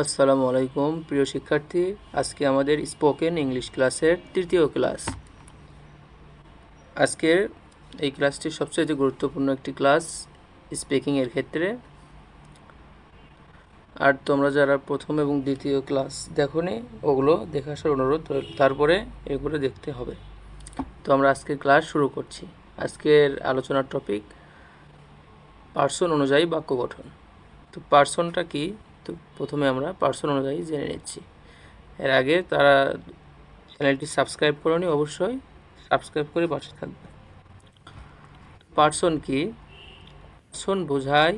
আসসালামু আলাইকুম, প্রিয় শিক্ষার্থী। আজকে আমাদের স্পোকেন ইংলিশ ক্লাসের তৃতীয় ক্লাস আজকের এই ক্লাসটি সবচেয়ে গুরুত্বপূর্ণ একটি ক্লাস স্পিকিংয়ের ক্ষেত্রে। আর তোমরা যারা প্রথম এবং দ্বিতীয় ক্লাস দেখোনি, ওগুলো দেখে আসার অনুরোধ তারপরে এগুলো দেখতে হবে। তো আমরা আজকের ক্লাস শুরু করছি। আজকের আলোচনার টপিক পার্সন অনুযায়ী বাক্য গঠন। তো পার্সনটা কি? তো প্রথমে আমরা পার্সন অনুযায়ী জেনে নিচ্ছি। এর আগে তারা চ্যানেলটি সাবস্ক্রাইব করনি, অবশ্যই সাবস্ক্রাইব করে পাশে থাকবে। পার্সন কি? পার্সন বোঝায়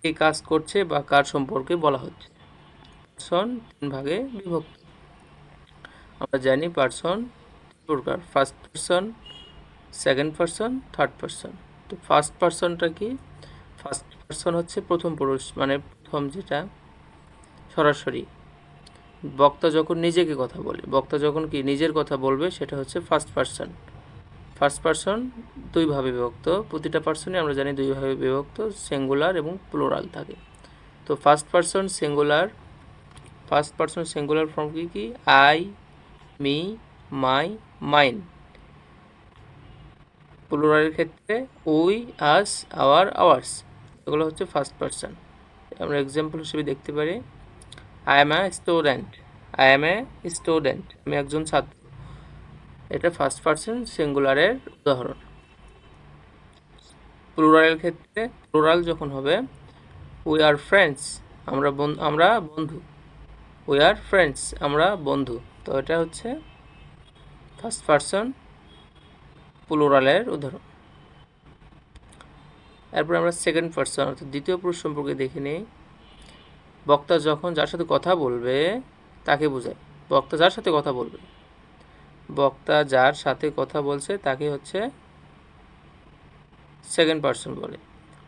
কে কাজ করছে বা কার সম্পর্কে বলা হচ্ছে। পার্সন তিন ভাগে বিভক্ত। আমরা জানি পার্সন প্রকার first person second person third person তো ফার্স্ট পার্সনটা কি? ফার্স্ট পার্সন হচ্ছে প্রথম পুরুষ মানে প্রথম যেটা, সরাসরি বক্তা যখন নিজেকে কথা বলে, বক্তা যখন কি নিজের কথা বলবে সেটা হচ্ছে ফার্স্ট পার্সন ফার্স্ট পার্সন দুইভাবে বিভক্ত, প্রতিটা পার্সনই আমরা জানি দুইভাবে বিভক্ত সিঙ্গুলার এবং প্লোরাল থাকে। তো first person singular first person singular form কি কি? আই মি মাই মাইন প্লুরালের ক্ষেত্রে উই আস আওয়ার আওয়ার্স এগুলো হচ্ছে ফার্স্ট পার্সন আমরা এক্সাম্পল হিসেবে দেখতে পারি I am a student I am a student আমি একজন ছাত্র। এটা ফার্স্ট পার্সন সিঙ্গুলারের উদাহরণ। প্লুরালের ক্ষেত্রে প্লুরাল যখন হবে উই আর ফ্রেন্ডস আমরা আমরা বন্ধু। উই আর ফ্রেন্ডস আমরা বন্ধু। তো এটা হচ্ছে ফার্স্ট পার্সন প্লুরালের উদাহরণ। এরপর আমরা সেকেন্ড পার্সন অর্থাৎ দ্বিতীয় পুরুষ সম্পর্কে দেখে নিই। বক্তা যখন যার সাথে কথা বলবে, তাকে বোঝায়। বক্তা যার সাথে কথা বলবে, বক্তা যার সাথে কথা বলছে, তাকে হচ্ছে সেকেন্ড পার্সন বলে।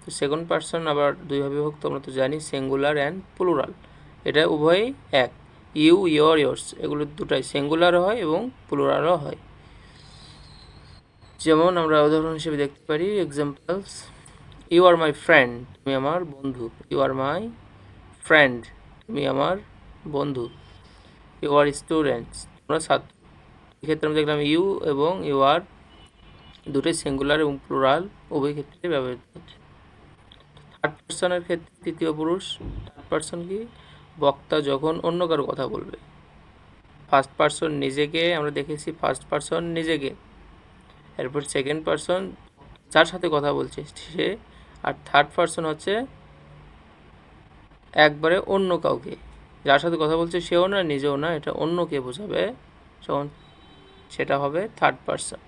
তো সেকেন্ড পার্সন আবার দুইভাবে বিভক্ত, আমরা তো জানি সিঙ্গুলার অ্যান্ড প্লুরাল এটা উভয়ই এক। ইউ ইয়োর ইয়র্স এগুলো দুটাই সিঙ্গুলারও হয় এবং প্লুরালও হয়। যেমন আমরা উদাহরণ হিসেবে দেখতে পারি examples you are my friend তুমি আমার বন্ধু। ইউ আর মাই ফ্রেন্ড তুমি আমার বন্ধু। ইউ আর স্টুডেন্টস তোমরা ছাত্র। এক্ষেত্রে আমরা দেখলাম ইউ এবং ইউ আর দুটোই সিঙ্গুলার এবং প্লুরাল উভয় ক্ষেত্রে ব্যবহৃত হচ্ছে। থার্ড পার্সনের ক্ষেত্রে তৃতীয় পুরুষ থার্ড পার্সন কি? বক্তা যখন অন্য কারও কথা বলবে। ফার্স্ট পার্সন নিজেকে, আমরা দেখেছি ফার্স্ট পার্সন নিজেকে। এরপর সেকেন্ড পার্সন যার সাথে কথা বলছে, সে আর থার্ড পার্সন হচ্ছে একবারে অন্য কাউকে। যার সাথে কথা বলছে সেও না, নিজেও না, এটা অন্যকে বোঝাবে? যখন সেটা হবে থার্ড পার্সন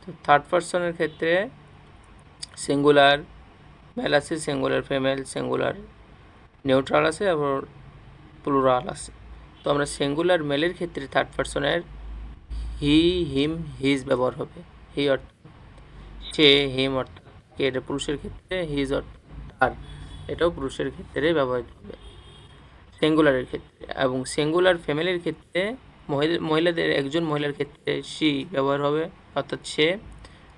তো থার্ড পার্সনের ক্ষেত্রে সিঙ্গুলার মেল আছে সিঙ্গুলার ফিমেল সিঙ্গুলার নিউট্রাল আছে, আবার প্লুরাল আছে। তো আমরা সিঙ্গুলার মেলের ক্ষেত্রে থার্ড পার্সনের হি হিম হিজ ব্যবহার হবে। হি অর্থাৎ সে হিম অর্থাৎ কে এটা পুরুষের ক্ষেত্রে হিজ অর্থাৎ তার এটাও পুরুষের ক্ষেত্রে ব্যবহৃত হবে। সিঙ্গুলারের ক্ষেত্রে এবং সিঙ্গুলার ফ্যামিলির ক্ষেত্রে মহিলাদের, একজন মহিলার ক্ষেত্রে সি ব্যবহার হবে, অর্থাৎ সে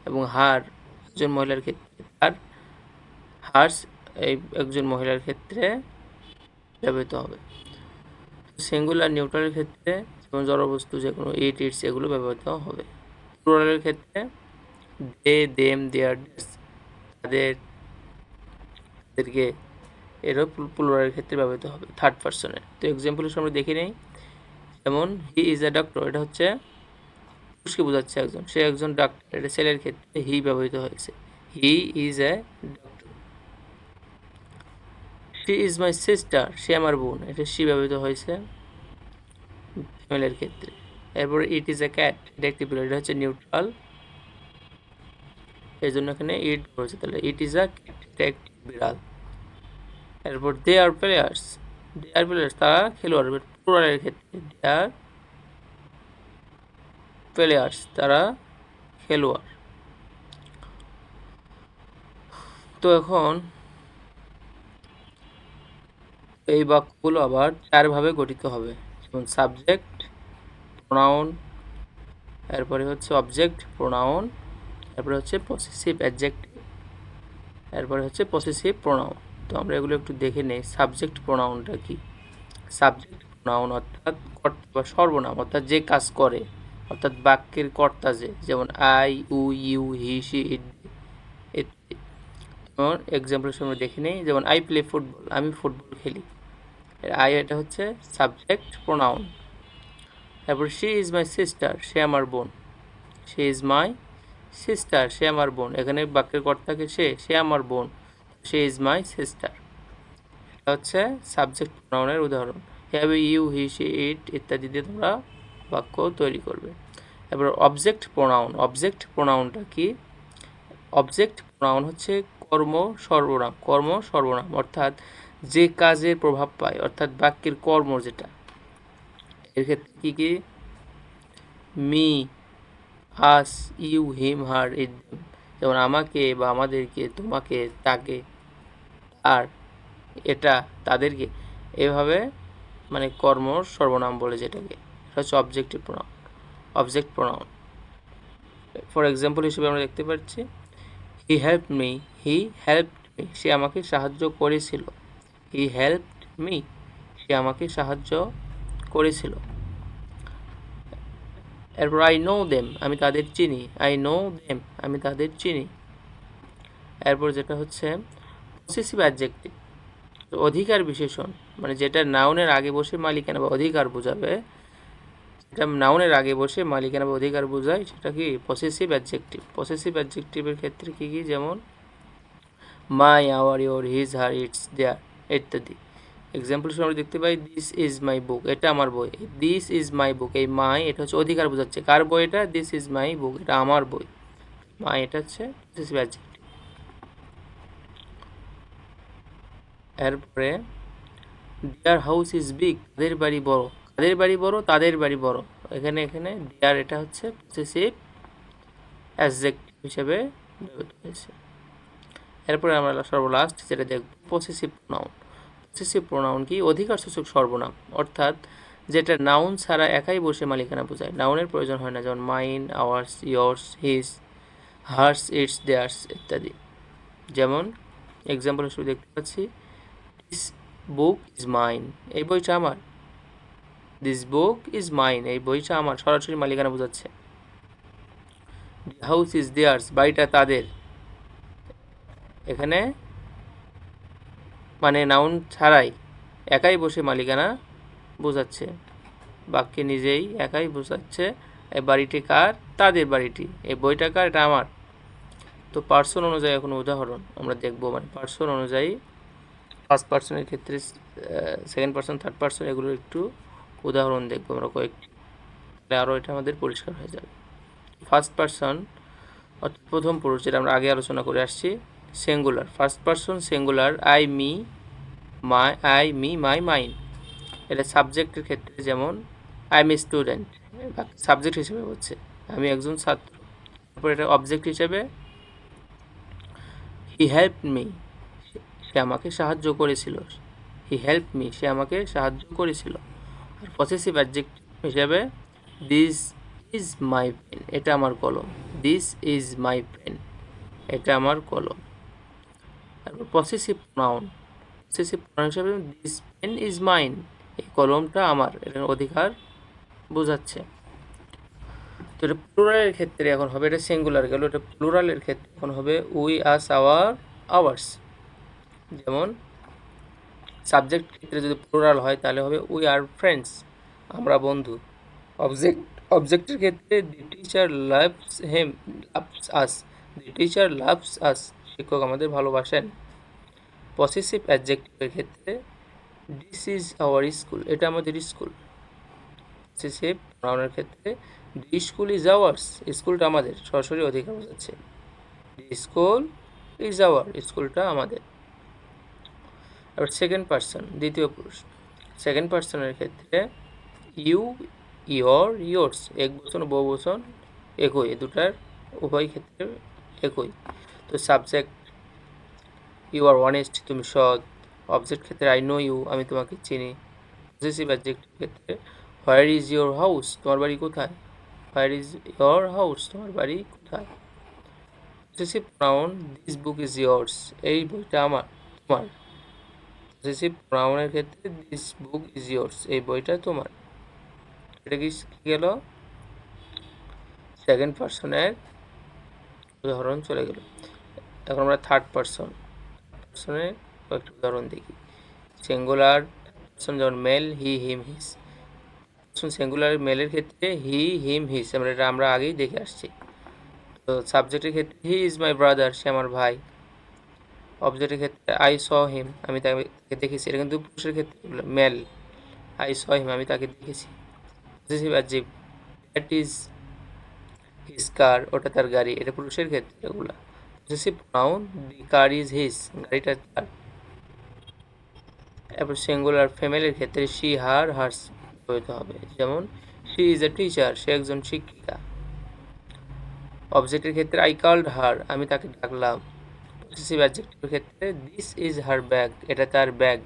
এবং হার, একজন মহিলার ক্ষেত্রে তার, হার্স এই একজন মহিলার ক্ষেত্রে ব্যবহৃত হবে। সিঙ্গুলার, নিউট্রালের ক্ষেত্রে যেমন জড়বস্তু, যে কোনো ইট, ইটস, এগুলো ব্যবহৃত হবে। প্লুরালের ক্ষেত্রে দে, দেম, দেয়ার তাদের, তাদেরকে এরও প্লুরালের ক্ষেত্রে ব্যবহৃত হবে থার্ড পার্সনের তো এক্সাম্পল হিসেবে আমরা দেখে নেই। যেমন হি ইজ এ ডক্টর এটা হচ্ছে পুরুষকে বোঝাচ্ছে একজন। সে একজন ডাক্তার এটা ছেলের ক্ষেত্রে হি ব্যবহৃত হয়েছে। He is a doctor she is my sister সে আমার বোন, এটা সি ব্যবহৃত হয়েছে ফিমেলের ক্ষেত্রে। এরপরে ইট ইজ এ ক্যাট এটা একটি এটা হচ্ছে নিউট্রাল এই জন্য এখানে ইট বলেছে তাহলে ইট ইজ আ বিড়াল। এরপর দে আর প্লেয়ার্স দে আর প্লেয়ার্স তারা খেলোয়াড় প্লুরালের ক্ষেত্রে দে আর প্লেয়ার্স তারা খেলোয়াড়। তো এখন এই বাক্যগুলো আবার চারভাবে গঠিত হবে। যেমন সাবজেক্ট প্রোনাউন এরপরে হচ্ছে অবজেক্ট প্রোনাউন এরপরে হচ্ছে পসেসিভ অ্যাডজেক্টিভ এরপরে হচ্ছে পসেসিভ প্রোনাউন তো আমরা এগুলো একটু দেখে নেই। সাবজেক্ট প্রোনাউনটা কি? সাবজেক্ট প্রোনাউন অর্থাৎ কর্তা বা সর্বনাম, অর্থাৎ যে কাজ করে, অর্থাৎ বাক্যের কর্তা যে, যেমন I we you he she ইত্যাদি যেমন এক্সাম্পল সময় দেখে নেই। যেমন আই প্লে ফুটবল আমি ফুটবল খেলি। আই এটা হচ্ছে সাবজেক্ট প্রোনাউন তারপর শি ইজ মাই সিস্টার সে আমার বোন। সে ইজ মাই সিস্টার সে আমার বোন। এখানে বাক্যের কর্তাকে সে? সে আমার বোন। সে ইজ মাই সিস্টার এটা হচ্ছে সাবজেক্ট প্রোনাউনের উদাহরণ। Have you he she it ইত্যাদি দিয়ে তোমরা বাক্য তৈরি করবে। এবার অবজেক্ট প্রোনাউন অবজেক্ট প্রোনাউনটা কি? অবজেক্ট প্রোনাউন হচ্ছে কর্ম সর্বনাম। কর্ম সর্বনাম। অর্থাৎ যে কাজের প্রভাব পায়। অর্থাৎ বাক্যের কর্ম যেটা। এর ক্ষেত্রে কী কী? মি আস ইউ হিম হার ইট যেমন আমাকে বা আমাদেরকে, তোমাকে, তাকে আর এটা, তাদেরকে। এভাবে মানে কর্ম সর্বনাম বলে যেটাকে। এটা হচ্ছে objective pronoun object pronoun for example হিসেবে আমরা দেখতে পাচ্ছি he help me he help me সে আমাকে সাহায্য করেছিল। হি হেল্প মি সে আমাকে সাহায্য করেছিল। এরপর আই নো দেম আমি তাদের চিনি। আই নো দেম আমি তাদের চিনি। এরপর যেটা হচ্ছে পসেসিভ অ্যাডজেক্টিভ অধিকার বিশেষণ মানে যেটা নাউনের আগে বসে মালিকানা বা অধিকার বোঝাবে, যেটা নাউনের আগে বসে মালিকানা বা অধিকার বোঝায়, সেটা কি? পসেসিভ অ্যাডজেক্টিভ পসেসিভ অ্যাডজেক্টিভের ক্ষেত্রে কী কী? যেমন my our your his her its their ইত্যাদি। এক্সাম্পল আমরা দেখতে পাই দিস ইজ মাই বুক এটা আমার বই। দিস ইজ মাই বুক এই মাই এটা হচ্ছে অধিকার বোঝাচ্ছে। কার বই এটা? দিস ইজ মাই বুক এটা আমার বই। মাই এটা হচ্ছে পসেসিভ অ্যাডজেক্টিভ এরপরে দেয়ার হাউস ইজ বিগ তাদের বাড়ি বড়? তাদের বাড়ি বড়? তাদের বাড়ি বড়। এখানে এখানে দেয়ার এটা হচ্ছে পসেসিভ অ্যাডজেক্টিভ হিসেবে ব্যবহৃত হয়েছে। এরপরে আমরা সর্বলাস্ট যেটা দেখব পসেসিভ প্রোনাউন পসেসিভ প্রোনাউন কি? অধিকার সূচক সর্বনাম। অর্থাৎ যেটা নাউন ছাড়া একাই বসে মালিকানা বোঝায়। নাউনের প্রয়োজন হয় না, যেমন mine, ours, yours his hers, its, theirs ইত্যাদি। যেমন এক্সাম্পল হিসেবে দেখতে পাচ্ছি দিস বুক ইজ মাইন এই বইটা আমার। দিস বুক ইজ মাইন এই বইটা আমার। সরাসরি মালিকানা বোঝাচ্ছে। হাউস ইজ দেয়ার্স বাড়িটা তাদের। এখানে মানে নাউন ছাড়াই একাই বসে মালিকানা বোঝাচ্ছে। বাক্যে নিজেই একাই বোঝাচ্ছে এই বাড়িটি কার? তাদের বাড়িটি। এই বইটা কার? এটা আমার। তো পার্সন অনুযায়ী এখন উদাহরণ আমরা দেখব। মানে পার্সন অনুযায়ী ফার্স্ট পার্সনের ক্ষেত্রে সেকেন্ড পার্সন থার্ড পার্সন এগুলো একটু উদাহরণ দেখব। আমরা কয়েকটি আরও এটা আমাদের পরিষ্কার হয়ে যাবে। ফার্স্ট পার্সন অর্থাৎ প্রথম পুরুষ, যেটা আমরা আগে আলোচনা করে আসছি singular first person singular I me my I me my mine এটা সাবজেক্টের ক্ষেত্রে যেমন আই এম স্টুডেন্ট সাবজেক্ট হিসেবে হচ্ছে। আমি একজন ছাত্র। তারপর এটা অবজেক্ট হিসেবে হি হেল্প মি সে আমাকে সাহায্য করেছিল। হি হেল্প মি সে আমাকে সাহায্য করেছিল। আর পসেসিভ অ্যাডজেক্ট হিসেবে দিস ইজ মাই পেন এটা আমার কলম। দিস ইজ মাই পেন এটা আমার কলম। তারপর পসেসিভ নাউন পসেসিভ নাউন হিসাবে দিস পেন ইজ মাইন এই কলমটা আমার। এটার অধিকার বোঝাচ্ছে। তো এটা প্লুরালের ক্ষেত্রে এখন হবে। এটা সিঙ্গুলার গেল। এটা প্লুরালের ক্ষেত্রে এখন হবে উই আস আওয়ার আওয়ার্স যেমন সাবজেক্ট ক্ষেত্রে যদি প্লুরাল হয়, তাহলে হবে উই আর ফ্রেন্ডস আমরা বন্ধু। অবজেক্ট অবজেক্টের ক্ষেত্রে the teacher loves him loves us the teacher loves us শিক্ষক আমাদের ভালোবাসেন। পসেসিভ অ্যাডজেক্টিভের ক্ষেত্রে দিস ইজ আওয়ার স্কুল এটা আমাদের স্কুল পসেসিভ প্রনাউনের ক্ষেত্রে দি স্কুল ইজ আওয়ার্স স্কুলটা আমাদের, সরাসরি অধিকার বোঝাচ্ছে। দি স্কুল ইজ আওয়ার স্কুলটা আমাদের। এবার সেকেন্ড পার্সন দ্বিতীয় পুরুষ। সেকেন্ড পার্সনের ক্ষেত্রে ইউ ইয়র ইয়োর্স এক বচন বহু বচন একই, দুটার উভয় ক্ষেত্রে একই। তো সাবজেক্ট ইউ আর অনেস্ট তুমি সৎ। অবজেক্ট ক্ষেত্রে আই নো ইউ আমি তোমাকে চিনি। পজিটিভ অ্যাডজেক্ট ক্ষেত্রে হোয়ার ইজ ইয়োর হাউস তোমার বাড়ি কোথায়? হোয়ার ইজ ইয়োর হাউস তোমার বাড়ি কোথায়? Possessive pronoun this book is yours এই বইটা আমার, তোমার। পসেসিভ প্রাউনের ক্ষেত্রে দিস বুক ইজ ইয়োর্স এই বইটা তোমার। এটা কি গেল? সেকেন্ড পার্সনের উদাহরণ চলে গেল। এখন আমরা থার্ড পার্সন পার্সনের কয়েকটি উদাহরণ দেখি। সিঙ্গুলার পার্সন যেমন male he him his singular মেলের ক্ষেত্রে হি হিম হিস আমরা এটা আমরা আগেই দেখে আসছি। তো সাবজেক্টের ক্ষেত্রে হি ইজ মাই ব্রাদার সে আমার ভাই। অবজেক্টের ক্ষেত্রে আই স হিম আমি তাকে দেখেছি। এটা কিন্তু পুরুষের ক্ষেত্রে মেল আই স হিম আমি তাকে দেখেছি। Positive that is his car ওটা তার গাড়ি। এটা পুরুষের ক্ষেত্রে এগুলো। Possessive pronoun the car is his গাড়িটা তার। এরপর সিঙ্গুলার ফ্যামিলির ক্ষেত্রে শি, হার, হার্স ব্যবহৃত হবে। যেমন, শি ইজ এ টিচার, সে একজন শিক্ষিকা। অবজেক্টের ক্ষেত্রে আই কল্ড হার, আমি তাকে ডাকলাম। পসেসিভ অ্যাডজেক্টিভের ক্ষেত্রে দিস ইজ হার ব্যাগ, এটা তার bag.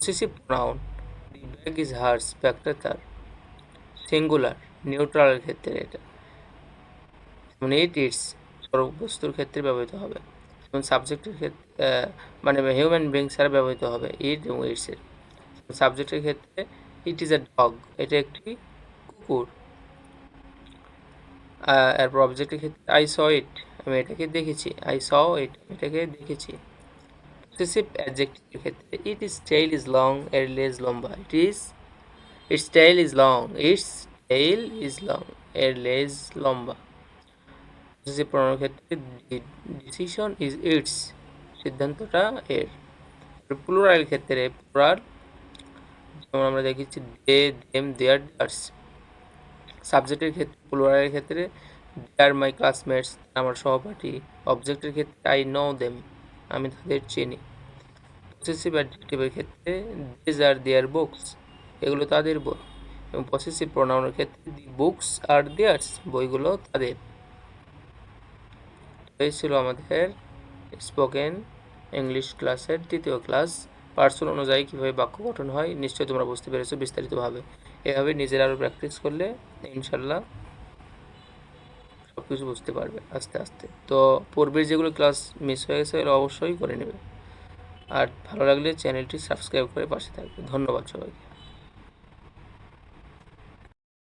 Possessive pronoun the bag is hers, ব্যাগটা তার। সিঙ্গুলার, নিউট্রালের ক্ষেত্রে এটা। যেমন, ইট ইটস বস্তুর ক্ষেত্রে ব্যবহৃত হবে। যেমন সাবজেক্টের ক্ষেত্রে মানে হিউম্যান বিং ছাড়া ব্যবহৃত হবে ইট এবং ইটসের সাবজেক্টের ক্ষেত্রে ইট ইজ এ ডগ এটা একটি কুকুর। এরপর অবজেক্টের ক্ষেত্রে আই স ইট আমি এটাকে দেখেছি। আই স ইট এটাকে দেখেছি। পসেসিভ অ্যাডজেক্টিভের ক্ষেত্রে it is tail is long এর লেজ লম্বা। It is its tail is long its tail is long এর লেজ লম্বা। পসেসিভ প্রণয়ের ক্ষেত্রে ডিসিশন ইজ ইটস সিদ্ধান্তটা এর। প্লুরাল ক্ষেত্রে প্লুরাল যেমন আমরা দেখেছি দে দেম দেয়ার ডার্স সাবজেক্টের ক্ষেত্রে প্লুরালের ক্ষেত্রে দে আর মাই ক্লাসমেটস আমার সহপাঠী। অবজেক্টের ক্ষেত্রে আই নো দেম আমি তাদের চিনি। পসেসিভ অ্যাডজেক্টিভের ক্ষেত্রে দিজ আর দেয়ার বুকস এগুলো তাদের বই। এবং পসেসিভ প্রোনাউনের ক্ষেত্রে দি বুকস আর দেয়ার্স বইগুলো তাদের। এই ছিল আমাদের স্পোকেন ইংলিশ ক্লাসের তৃতীয় ক্লাস পার্সন অনুযায়ী কীভাবে বাক্য গঠন হয়, নিশ্চয়ই তোমরা বুঝতে পেরেছ বিস্তারিতভাবে। এভাবে নিজের আরও প্র্যাকটিস করলে ইনশাল্লাহ সব কিছু বুঝতে পারবে আস্তে আস্তে। তো পূর্বের যেগুলো ক্লাস মিস হয়ে গেছে, এগুলো অবশ্যই করে নেবে। আর ভালো লাগলে চ্যানেলটি সাবস্ক্রাইব করে পাশে থাকবে। ধন্যবাদ সবাইকে।